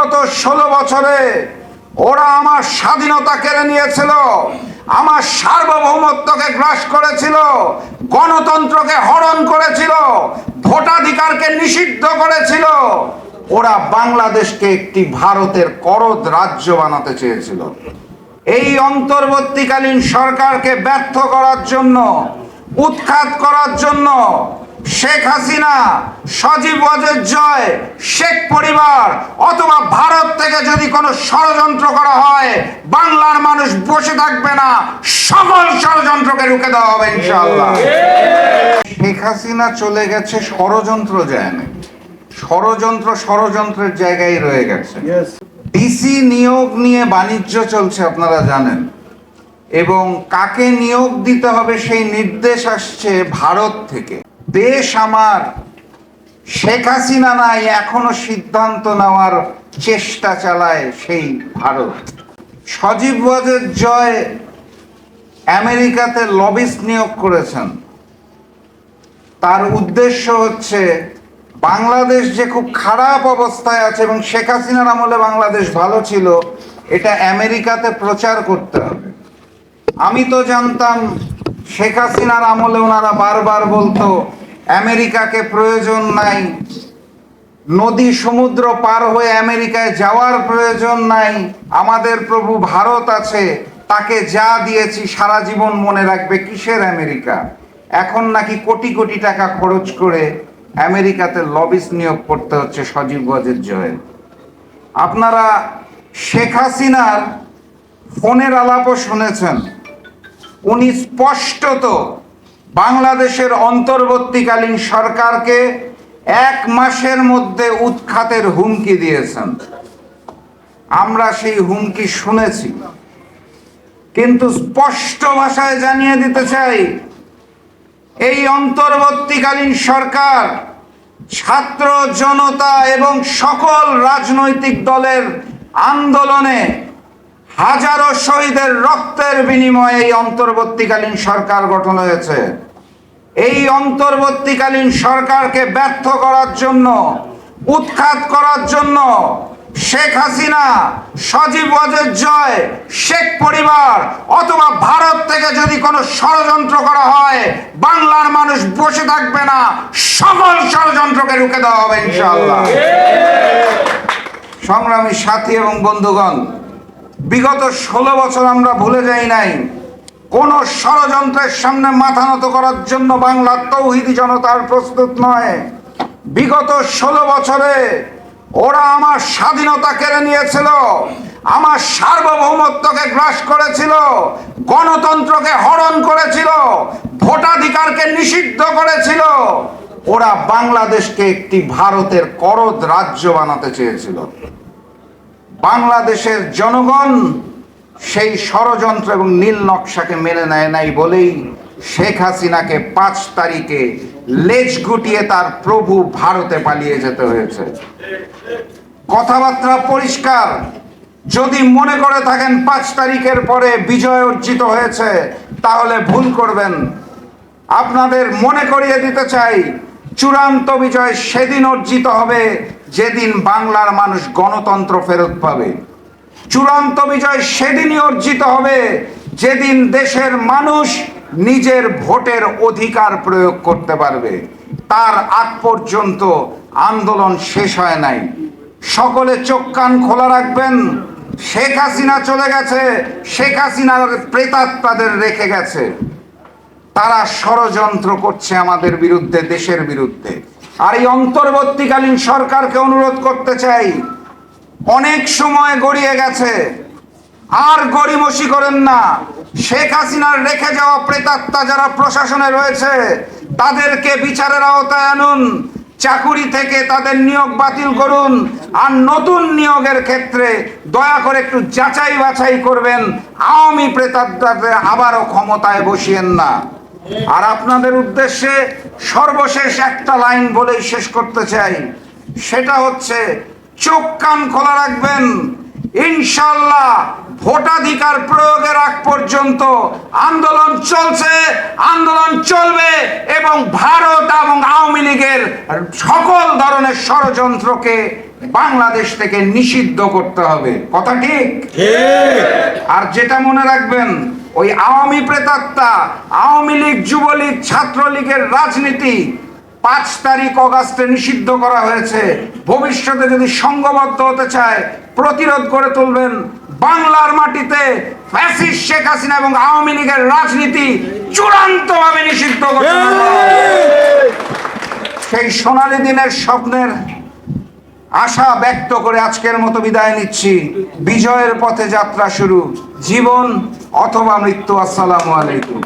বিগত ষোলো বছরে ওরা আমার স্বাধীনতা কেড়ে নিয়েছিল, আমার সার্বভৌমত্বকে গ্রাস করেছিল, গণতন্ত্রকে হরণ করেছিল, ভোটাধিকারকে নিষিদ্ধ করেছিল। ওরা বাংলাদেশকে একটি ভারতের করদ রাজ্য বানাতে চেয়েছিল। এই অন্তর্বর্তীকালীন সরকারকে ব্যর্থ করার জন্য, উৎখাত করার জন্য শেখ হাসিনা সজীব ওয়াজেদ জয় শেখ পরিবার অথবা ভারত থেকে যদি কোনো ষড়যন্ত্র করা হয় বাংলার মানুষ বসে থাকবে না সকল ষড়যন্ত্রকে রুখে দেওয়া হবে ইনশাল্লাহ শেখ হাসিনা চলে গেছে ষড়যন্ত্র যায় না ষড়যন্ত্র ষড়যন্ত্রের জায়গায় রয়ে গেছে। ডিসি নিয়োগ নিয়ে বাণিজ্য চলছে আপনারা জানেন। এবং কাকে নিয়োগ দিতে হবে সেই নির্দেশ আসছে ভারত থেকে। দেশ আমার। শেখ হাসিনা নাই, এখনও সিদ্ধান্ত নেওয়ার চেষ্টা চালায় সেই ভারত। সজীব ওয়াজেদ জয় আমেরিকাতে লবিস নিয়োগ করেছেন। তার উদ্দেশ্য হচ্ছে, বাংলাদেশ যে খুব খারাপ অবস্থায় আছে এবং শেখ হাসিনার আমলে বাংলাদেশ ভালো ছিল, এটা আমেরিকাতে প্রচার করতে হবে। আমি তো জানতাম শেখ হাসিনার আমলে ওনারা বারবার বলতো, আমেরিকাকে প্রয়োজন নাই। নদী সমুদ্র পার হয়ে আমেরিকায় যাওয়ার প্রয়োজন নাই। আমাদের প্রভু ভারত আছে, তাকে যা দিয়েছি সারা জীবন মনে রাখবে কিসের আমেরিকা? এখন নাকি কোটি কোটি টাকা খরচ করে আমেরিকাতে লবিস নিয়োগ করতে হচ্ছে সজীব গজের জয়ে আপনারা শেখ হাসিনার ফোনের আলাপও শুনেছেন। উনি স্পষ্টত বাংলাদেশের অন্তর্বর্তীকালীন সরকারকে এক মাসের মধ্যে উৎখাতের হুমকি দিয়েছেন। আমরা সেই হুমকি শুনেছি। কিন্তু স্পষ্ট ভাষায় জানিয়ে দিতে চাই, এই অন্তর্বর্তীকালীন সরকার ছাত্র জনতা এবং সকল রাজনৈতিক দলের আন্দোলনে হাজারো শহীদের রক্তের বিনিময়ে এই অন্তর্বর্তীকালীন সরকার গঠন হয়েছে। এই অন্তর্বর্তীকালীন সরকারকে ব্যর্থ করার জন্য, উৎখাত করার জন্য শেখ হাসিনা, সজীব ওয়াজেদ জয়, শেখ পরিবার অথবা ভারত থেকে যদি কোনো ষড়যন্ত্র করা হয়, বাংলার মানুষ বসে থাকবে না। সকল ষড়যন্ত্রকে রুখে দেওয়া হবে ইনশাআল্লাহ। সংগ্রামী সাথী এবং বন্ধুগণ বিগত ষোলো বছর আমরা ভুলে যাই নাই, কোন ষড়যন্ত্রের সামনে মাথা নত করার জন্য বাংলার তৌহিদি জনতার প্রস্তুত নয়। বিগত ষোলো বছরে ওরা আমার স্বাধীনতা কেড়ে নিয়েছিল, আমার সার্বভৌমত্বকে গ্রাস করেছিল, গণতন্ত্রকে হরণ করেছিল, ভোটাধিকারকে নিষিদ্ধ করেছিল। ওরা বাংলাদেশকে একটি ভারতের করদ রাজ্য বানাতে চেয়েছিল। বাংলাদেশের জনগণ সেই ষড়যন্ত্র এবং নীল নকশাকে মেনে নেয় নাই বলেই শেখ হাসিনাকে পাঁচ তারিখে লেজ গুটিয়ে তার প্রভু ভারতে পালিয়ে যেতে হয়েছে। কথাবার্তা পরিষ্কার। যদি মনে করে থাকেন পাঁচ তারিখের পরে বিজয় অর্জিত হয়েছে, তাহলে ভুল করবেন। আপনাদের মনে করিয়ে দিতে চাই, চূড়ান্ত বিজয় সেদিন অর্জিত হবে যেদিন বাংলার মানুষ গণতন্ত্র ফেরত পাবে, চূড়ান্ত বিজয় সেদিনই অর্জিত হবে, যেদিন দেশের মানুষ নিজের ভোটের অধিকার প্রয়োগ করতে পারবে। তার আগ পর্যন্ত আন্দোলন শেষ হয় নাই। সকলে চোখ কান খোলা রাখবেন, শেখ হাসিনা চলে গেছে, শেখ হাসিনার প্রেতাত্মাদের রেখে গেছে। তারা ষড়যন্ত্র করছে আমাদের বিরুদ্ধে, দেশের বিরুদ্ধে। আর এই অন্তর্বর্তীকালীন সরকারকে অনুরোধ করতে চাই, অনেক সময় গড়িয়ে গেছে। আর গড়িমসি করেন না। শেখ হাসিনার রেখে যাওয়া প্রেতাত্মা যারা প্রশাসনে রয়েছে, তাদেরকে বিচারের আওতায় আনুন, চাকুরি থেকে তাদের নিয়োগ বাতিল করুন, আর নতুন নিয়োগের ক্ষেত্রে দয়া করে একটু যাচাই বাছাই করবেন, আওয়ামী প্রেতাত্মাদের আবারও ক্ষমতায় বসিয়েন না। আর আপনাদের উদ্দেশ্যে সর্বশেষ একটা লাইন বলেই শেষ করতে চাই। সেটা হচ্ছে চোখ কান খোলা রাখবেন। ইনশাল্লাহ ভোটাধিকার প্রয়োগের আগ পর্যন্ত আন্দোলন চলছে আন্দোলন চলবে এবং ভারত এবং আওয়ামী লীগের সকল ধরনের ষড়যন্ত্রকে বাংলাদেশ থেকে নিষিদ্ধ করতে হবে। কথা ঠিক। আর যেটা মনে রাখবেন ওই আওয়ামী প্রেতাত্মা আওয়ামী লীগ যুবলীগ ছাত্রলীগের রাজনীতি পাঁচ তারিখ অগাস্টে নিষিদ্ধ করা হয়েছে। ভবিষ্যতে যদি সংঘবদ্ধ হতে চায় প্রতিরোধ করে তুলবেন বাংলার মাটিতে ফ্যাসিস্ট শেখ হাসিনা এবং আওয়ামী লীগের রাজনীতি চূড়ান্তভাবে নিষিদ্ধ করতে সেই সোনালী দিনের স্বপ্নের আশা ব্যক্ত করে আজকের মতো বিদায় নিচ্ছি। বিজয়ের পথে যাত্রা শুরু। জীবন অথবা মৃত্যু, আসসালামু আলাইকুম।